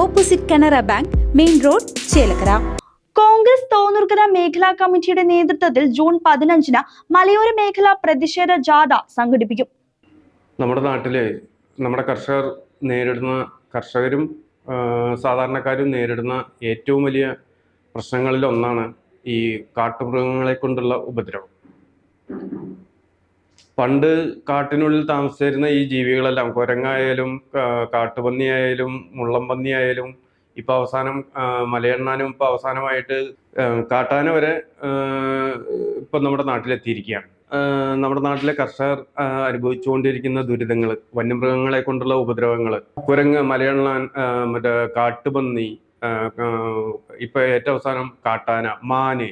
opposite Canara bank main road Chelakkara. Congress Thonnurkara മേഖലാ കമ്മിറ്റിയുടെ നേതൃത്വത്തിൽ ജൂൺ പതിനഞ്ചിന് മലയോര മേഖല പ്രതിഷേധ ജാഥ സംഘടിപ്പിക്കും. നമ്മുടെ നാട്ടിലെ നമ്മുടെ കർഷകർ നേരിടുന്ന കർഷകരും സാധാരണക്കാരും നേരിടുന്ന ഏറ്റവും വലിയ പ്രശ്നങ്ങളിൽ ഒന്നാണ് ഈ കാട്ടുമൃഗങ്ങളെ കൊണ്ടുള്ള ഉപദ്രവം. പണ്ട് കാട്ടിനുള്ളിൽ താമസിച്ചിരുന്ന ഈ ജീവികളെല്ലാം കുരങ്ങായാലും കാട്ടുപന്നിയായാലും മുള്ളംപന്നിയായാലും ഇപ്പൊ അവസാനം മലയണ്ണാനും ഇപ്പൊ അവസാനമായിട്ട് കാട്ടാന വരെ ഇപ്പം നമ്മുടെ നാട്ടിലെത്തിയിരിക്കുകയാണ്. നമ്മുടെ നാട്ടിലെ കർഷകർ അനുഭവിച്ചുകൊണ്ടിരിക്കുന്ന ദുരിതങ്ങൾ വന്യമൃഗങ്ങളെ കൊണ്ടുള്ള ഉപദ്രവങ്ങൾ കുരങ്ങ് മലയണ്ണാൻ മറ്റേ കാട്ടുപന്നി ഇപ്പൊ ഏറ്റവും അവസാനം കാട്ടാന മാന്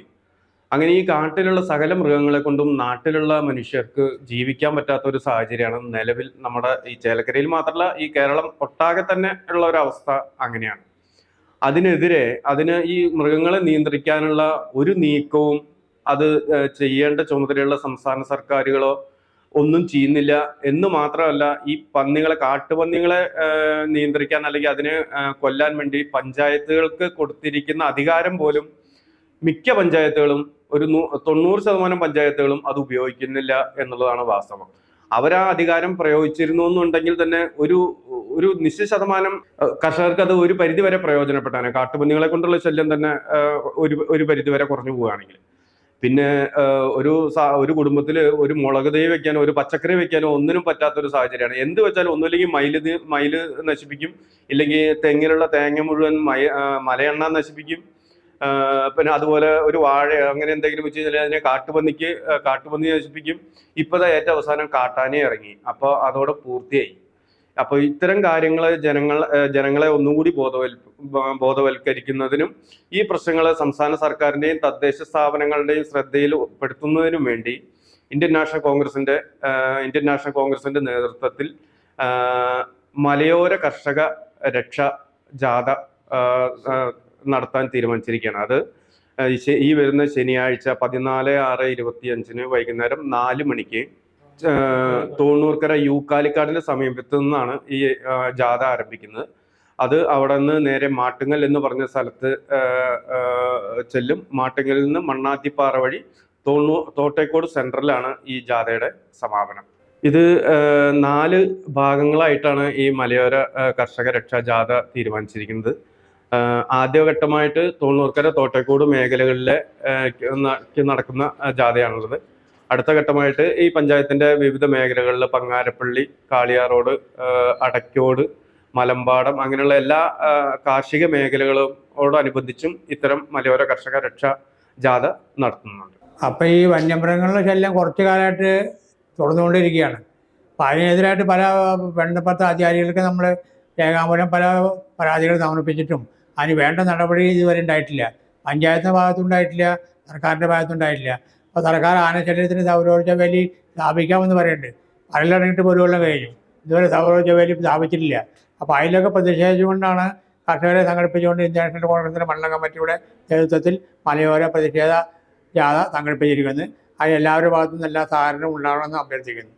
അങ്ങനെ ഈ കാട്ടിലുള്ള സകല മൃഗങ്ങളെ കൊണ്ടും നാട്ടിലുള്ള മനുഷ്യർക്ക് ജീവിക്കാൻ പറ്റാത്ത ഒരു സാഹചര്യമാണ് നിലവിൽ നമ്മുടെ ഈ ചേലക്കരയിൽ മാത്രമല്ല ഈ കേരളം ഒട്ടാകെ തന്നെ ഉള്ള ഒരു അവസ്ഥ അങ്ങനെയാണ്. അതിനെതിരെ അതിന് ഈ മൃഗങ്ങളെ നിയന്ത്രിക്കാനുള്ള ഒരു നീക്കവും അത് ചെയ്യേണ്ട ചുമതലയുള്ള സംസ്ഥാന സർക്കാരുകളോ ഒന്നും ചെയ്യുന്നില്ല എന്ന് മാത്രമല്ല ഈ പന്നികളെ കാട്ടുപന്നികളെ നിയന്ത്രിക്കാൻ അല്ലെങ്കിൽ അതിനെ കൊല്ലാൻ വേണ്ടി പഞ്ചായത്തുകൾക്ക് കൊടുത്തിരിക്കുന്ന അധികാരം പോലും മിക്ക പഞ്ചായത്തുകളും ഒരു തൊണ്ണൂറ് ശതമാനം പഞ്ചായത്തുകളും അത് ഉപയോഗിക്കുന്നില്ല എന്നുള്ളതാണ് വാസ്തവം. അവർ ആ അധികാരം പ്രയോഗിച്ചിരുന്നു എന്നുണ്ടെങ്കിൽ തന്നെ ഒരു ഒരു നിശ്ചിത ശതമാനം കർഷകർക്ക് അത് ഒരു പരിധി വരെ പ്രയോജനപ്പെട്ടാണ്. കാട്ടുപന്നികളെ കൊണ്ടുള്ള ശല്യം തന്നെ ഒരു ഒരു പരിധി വരെ കുറഞ്ഞു പോവുകയാണെങ്കിൽ. പിന്നെ ഒരു ഒരു കുടുംബത്തിൽ ഒരു മുളക് തൈ വെക്കാനോ ഒരു പച്ചക്കറി വെക്കാനോ ഒന്നിനും പറ്റാത്ത ഒരു സാഹചര്യമാണ്. എന്ത് വെച്ചാലും ഒന്നുമില്ലെങ്കിൽ മയിൽ മയിൽ നശിപ്പിക്കും. ഇല്ലെങ്കിൽ തെങ്ങിലുള്ള തേങ്ങ മുഴുവൻ മയ മലയെണ്ണ നശിപ്പിക്കും. പിന്നെ അതുപോലെ ഒരു വാഴ അങ്ങനെ എന്തെങ്കിലും വെച്ച് കഴിഞ്ഞാൽ അതിനെ കാട്ടുപന്നിക്ക് കാട്ടുപന്നി നശിപ്പിക്കും. ഇപ്പോഴത്തെ ഏറ്റവും അവസാനം കാട്ടാനെ ഇറങ്ങി. അപ്പോൾ അതോടെ പൂർത്തിയായി. അപ്പോൾ ഇത്തരം കാര്യങ്ങൾ ജനങ്ങൾ ജനങ്ങളെ ഒന്നുകൂടി ബോധവൽ ബോധവൽക്കരിക്കുന്നതിനും ഈ പ്രശ്നങ്ങൾ സംസ്ഥാന സർക്കാരിന്റെയും തദ്ദേശ സ്ഥാപനങ്ങളുടെയും ശ്രദ്ധയിൽ പെടുത്തുന്നതിനും വേണ്ടി ഇന്ത്യൻ നാഷണൽ കോൺഗ്രസിന്റെ ആ, ഇന്ത്യൻ നാഷണൽ കോൺഗ്രസിന്റെ നേതൃത്വത്തിൽ മലയോര കർഷക രക്ഷ ജാഥ നടത്താൻ തീരുമാനിച്ചിരിക്കുകയാണ്. അത് ഈ വരുന്ന ശനിയാഴ്ച പതിനാല് ആറ് ഇരുപത്തി അഞ്ചിന് വൈകുന്നേരം നാല് മണിക്ക് തോണൂർക്കര തോണ്ണൂർക്കര യൂക്കാലിക്കാടിന്റെ സമീപത്തു നിന്നാണ് ഈ ജാഥ ആരംഭിക്കുന്നത്. അത് അവിടെ നിന്ന് നേരെ മാട്ടുങ്ങൽ എന്ന് പറഞ്ഞ സ്ഥലത്ത് ചെല്ലും. മാട്ടുങ്ങലിൽ നിന്ന് മണ്ണാത്തിപ്പാറ വഴി തോണ്ണൂ തോട്ടേക്കോട് സെൻട്രലാണ് ഈ ജാഥയുടെ സമാപനം. ഇത് നാല് ഭാഗങ്ങളായിട്ടാണ് ഈ മലയോര കർഷക രക്ഷാ ജാഥ തീരുമാനിച്ചിരിക്കുന്നത്. ആദ്യഘട്ടമായിട്ട് തോന്നൂർക്കര തോട്ടക്കൂട് മേഖലകളിലെ നടക്കുന്ന ജാഥയാണുള്ളത്. അടുത്ത ഘട്ടമായിട്ട് ഈ പഞ്ചായത്തിന്റെ വിവിധ മേഖലകളിൽ പങ്ങാരപ്പള്ളി കാളിയാറോഡ് ആ, അടയ്ക്കോട് മലമ്പാടം അങ്ങനെയുള്ള എല്ലാ കാർഷിക മേഖലകളോടനുബന്ധിച്ചും ഇത്തരം മലയോര കർഷക രക്ഷാ ജാഥ നടത്തുന്നുണ്ട്. അപ്പോൾ ഈ വന്യമൃഗങ്ങളുടെ ശല്യം കുറച്ചു കാലമായിട്ട് തുടർന്നുകൊണ്ടിരിക്കുകയാണ്. അപ്പോൾ അതിനെതിരായിട്ട് പല ബന്ധപ്പെട്ട അധികാരികൾക്ക് നമ്മൾ രേഖാമൂലം പല പരാതികൾ സമർപ്പിച്ചിട്ടും അതിന് വേണ്ട നടപടി ഇതുവരെ ഉണ്ടായിട്ടില്ല. പഞ്ചായത്തിന്റെ ഭാഗത്തുണ്ടായിട്ടില്ല സർക്കാരിന്റെ ഭാഗത്തുണ്ടായിട്ടില്ല അപ്പോൾ സർക്കാർ ആനശല്യത്തിന് സൗരോർജ വേലി സ്ഥാപിക്കാമെന്ന് പറയുന്നുണ്ട്. ഒരു കൊല്ലം കഴിഞ്ഞു. ഇതുവരെ സൗരോർജ വേലി സ്ഥാപിച്ചിട്ടില്ല. അപ്പോൾ അതിലൊക്കെ പ്രതിഷേധിച്ചുകൊണ്ടാണ് കർഷകരെ സംഘടിപ്പിച്ചുകൊണ്ട് ഇന്ത്യൻ കോൺഗ്രസിന്റെ മണ്ഡലം കമ്മിറ്റിയുടെ നേതൃത്വത്തിൽ മലയോര പ്രതിഷേധ ജാഥ സംഘടിപ്പിച്ചിരിക്കുന്നത്. അത് എല്ലാവരുടെ ഭാഗത്തുനിന്നും എല്ലാ സഹകരണവും ഉണ്ടാകണമെന്ന് അഭ്യർത്ഥിക്കുന്നു.